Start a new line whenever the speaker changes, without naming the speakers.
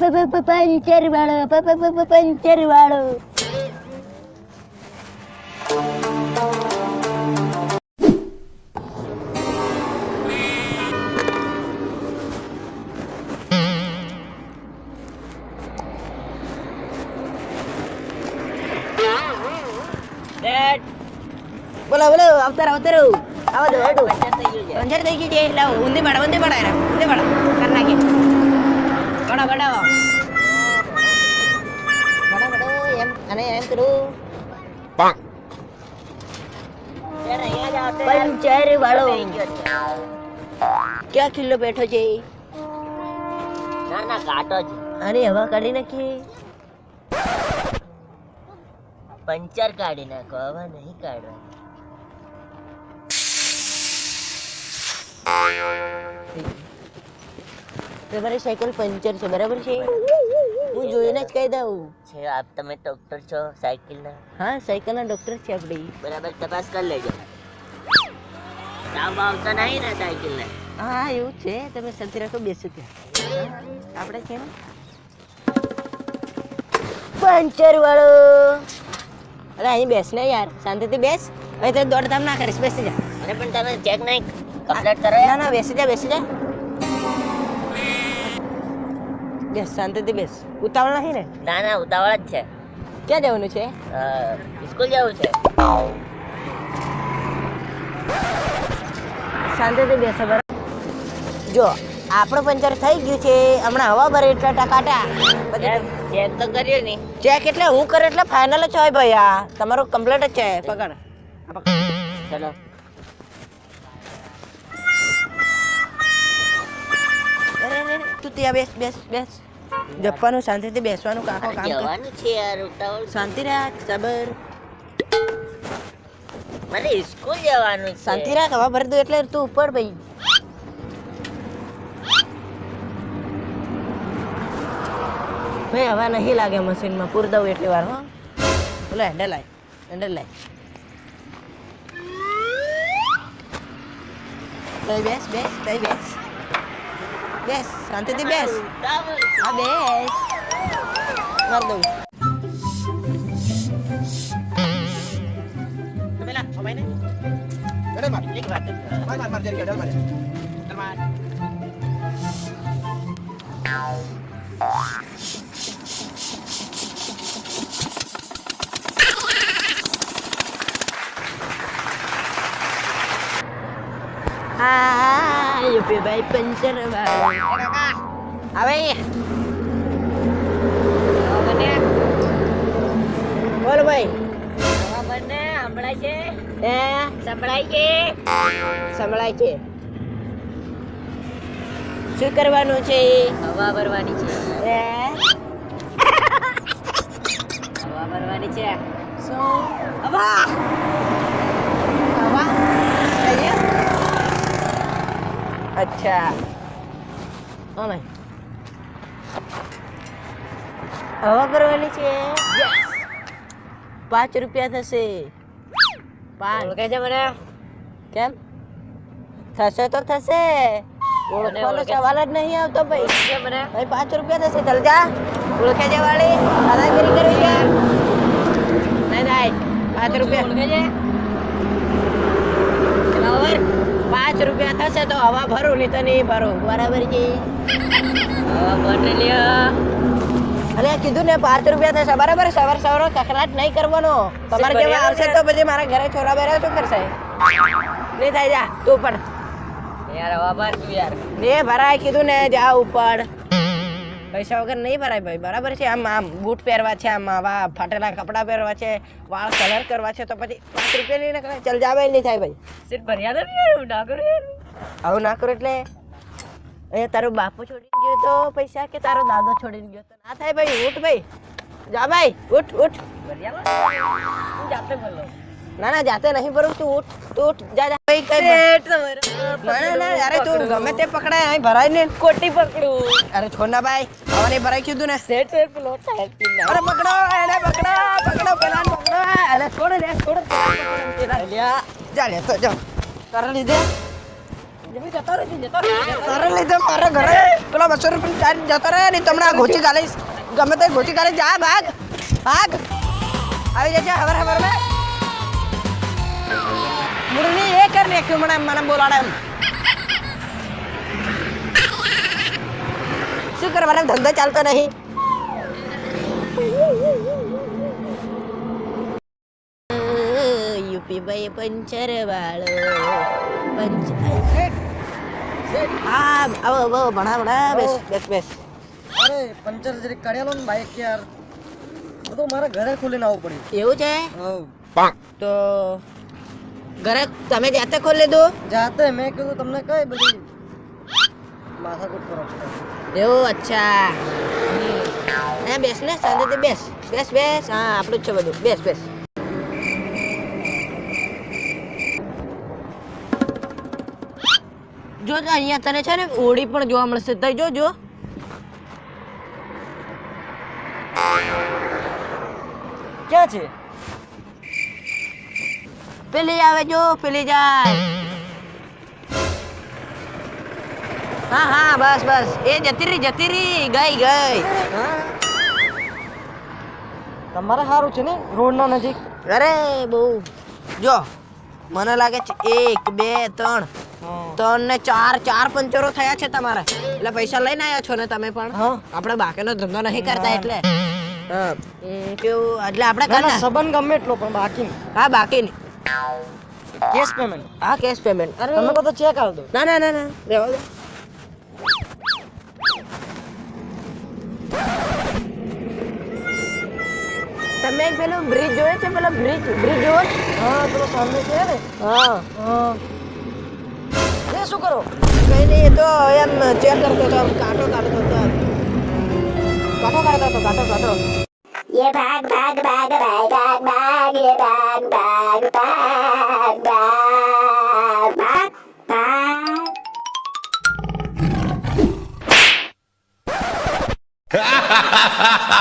Puncture વાળો puncture વાળો બોલો બોલો અવતારો અવતારો આવો તો હેડો પંચર થઈ ગયું છે લાવો ઊંધી પાડો ઊંધી પાડો એના ઊંધી પાડો કર નાખી બડો બડો બડો બડો એમ અને એમ કરું પંચર વાળો ક્યાં કિલ્લો બેઠો છે
ના ના કાટો છે.
અરે હવા કાઢી નાખી.
પંચર કાઢી નાખો હવા નહીં કાઢવા
તમારી સાયકલ પંચર છે બરાબર છે? હું જોઈને જ કહી દઉં.
છે આપ તમે ડોક્ટર છો સાયકલના?
હા સાયકલના ડોક્ટર છે આપણે.
બરાબર તપાસ કરી લેજો. કામ આવતા નહીં ને સાયકલને?
હા એવું છે. તમે શાંતિ રાખો બેસો ત્યાં. આપણે કેમ? પંચર વાળો અરે અહીં બેસ ને યાર. શાંતિથી બેસ. હવે તો દોડધામ ના કરીશ. બેસી જા.
અરે પણ તમે ચેક નહીં કમ્પ્લીટ કરો
ના ના બેસી જા બેસી જા. બેસ શાંતિથી બેસ. ઉતાવળ નહીં ને?
ના ના ઉતાવળ જ છે.
ક્યાં જવાનું છે?
સ્કૂલ જવું છે.
શાંતિથી બેસો બરાબર. જો આપણો પંચર થઈ ગયું છે. હમણાં હવા ભરે એટલા ટકાટા
ચેક તો કર્યું નહીં
ચેક એટલે હું કરે એટલે ફાઇનલ જ હોય ભાઈ આ તમારું કમ્પ્લેટ જ છે. પકડ.
ચલો.
તું ત્યાં બેસ બેસ બેસ. જપવાનું શાંતિથી બેસવાનું કાકો કામ
જવાનું છે યાર ઉતાવળ.
શાંતિ રાખ સબર.
મને સ્કૂલ જવાનું છે.
શાંતિ રાખ હવા ભરી દો એટલે તું ઉપર ભાઈ ભાઈ હવા નહીં લાગે મશીનમાં. પૂર દઉં એટલી વાર હો. બોલો હેન્ડલ લાય હેન્ડલ લાય તઈ બેસ બેસ તઈ બેસ બેસ શાંતિથી બેસ
ઉતાવળ છે.
હા બેસ માર દઉં પેલા ખવાય ને એક વાત હા યુપી ભાઈ. પંચર આવે. બોલ ભાઈ.
મને હમણાં છે.
હે?
સંભળાય છે?
સંભળાય છે. શું કરવાનું છે?
હવા ભરવાની છે.
હે?
હવા ભરવાની છે.
શું? હવા. હવા? અચ્છા. ભાઈ હવા કરવાની છે. પાંચ રૂપિયા થશે. પાંચ.
કે છે મને?
કેમ? થશે તો થશે. ઓળખવાનો સવાલ જ નહીં આવતો ભાઈ.
મને.
ભાઈ પાંચ રૂપિયા થશે. ચાલ જા. ઓળખે છે વાળી. દાદાગીરી કરી છે નહીં નહીં પાંચ રૂપિયા.
ઓળખે છે.
પાંચ રૂપિયા થશે તો હવા ભરું નહીં તો નહીં ભરું. બરાબર છે?
હવા ભરી લ્યો.
અરે કીધું ને પાંચ રૂપિયા થશે. બરાબર સવાર સવારો કકડાટ નહીં કરવાનો. તમારે જેવા આવશે તો પછી મારા ઘરે છોરા બેરા શું કરશે? નહીં થાય જા તું પણ.
યાર હવા ભર તું યાર.
ને ભરાય કીધું ને જા ઉપર. પૈસા વગર નહીં ભરાય ભાઈ બરાબર છે? આમ આમ બૂટ પહેરવા છે આમ આવા ફાટેલા કપડાં પહેરવા છે વાળ કલર કરવા છે તો પછી પાંચ રૂપિયા નહીં નીકળે ચાલ જાવે નહીં થાય ભાઈ.
સીટ ભર્યા નથી ના કરું
આવું ના કરો એટલે અહીંયા તારો બાપુ છોડીને ગયો તો પૈસા કે તારો દાદો છોડીને ગયો તો? ના થાય ભાઈ ઉઠ ભાઈ. જા ભાઈ ઉઠ ઉઠ.
ભર્યા જાતે ભરલો
ના ના જાતે નહીં ભરું તું ઉઠ તું ઉઠ જા જા. ભાઈ કઈ ભર- ના ના ના અરે તું ગમે તે પકડાય અહીં ભરાય ને.
કોટી પકડું.
અરે છોડ ભાઈ હવે નહીં ભરાય કીધું ને.
સેટ સેટ પેલો ટાયર પી ના
અરે પકડો એને પકડો પકડો પેલા પકડો. અરે છોડ લે છોડ જા લે તો જા. તારા લીધે? જલ્દી જતો રહે જતો રહે તારે લીધે? મારા ઘરે પેલા બસો રૂપિયા જતો રહે ને તમને ગોચી ગાલીશ. ગમે તે ગોચી ગાલીશ. જા ભાગ ભાગ. આવી જશે હવાર હવાર મેં મુરલી એ કર નાખ્યું મને મને બોલાડે એમ શું કરવાનો ધંધો ચાલતો નહીં યુપી ભાઈ પંચર વાળો પંચર હા આવો આવો ભણા ભણા બેસ બેસ બેસ
અરે પંચર જરી કાઢ્યાલો ને બાઈક યાર બધું મારે ઘરે ખોલીને આવવું પડ્યું
એવું છે તો ઘરે તમે જાતે ખોલી લીધું?
જાતે મેં કીધું તમને કઈ બધી માથાકૂટ કરો
એવું અચ્છા. હે બેસ ને શાંતિથી બેસ. બેસ બેસ. હા આપણું જ છે બધું. બેસ બેસ. જો અહીંયા તને છે ને હોળી પણ જોવા મળશે. તઈ જોજો
ક્યાં છે?
પેલી આવે જો પેલી જાય. હા હા બસ બસ. એ જતી રહી જતી રહી. ગઈ ગઈ.
તમારે સારું છે ને રોડના નજીક?
અરે બહુ. જો મને લાગે છે એક બે ત્રણ. ત્રણ ને ચાર ચાર પંચરો થયા છે તમારે. એટલે પૈસા લઈને આવ્યા છો ને તમે પણ? આપણે બાકીનો ધંધો નહીં કરતા એટલે. કેવું? એટલે આપણે
સંબંધ ગમે એટલો પણ બાકી
હા બાકી નહીં
કેશ પેમેન્ટ
હા કેશ પેમેન્ટ અરે.
તમે બધો ચેક આવ દો.
ના ના ના ના. રહેવા દો તમે પેલો બ્રિજ જોયો છે? પેલો બ્રિજ બ્રિજ જોયો?
હા પેલો સામે છે ને?
હા.
હા. એ શું કરો?
કઈ નહીં એ તો એમ ચેક કરતો હતો કાંટો કાઢતો હતો. કાંટો કાઢતો હતો કાંટો. Ye
bag bag bag bag bag bag ye bag bag bag bag bag bag. Ha
ha ha ha ha!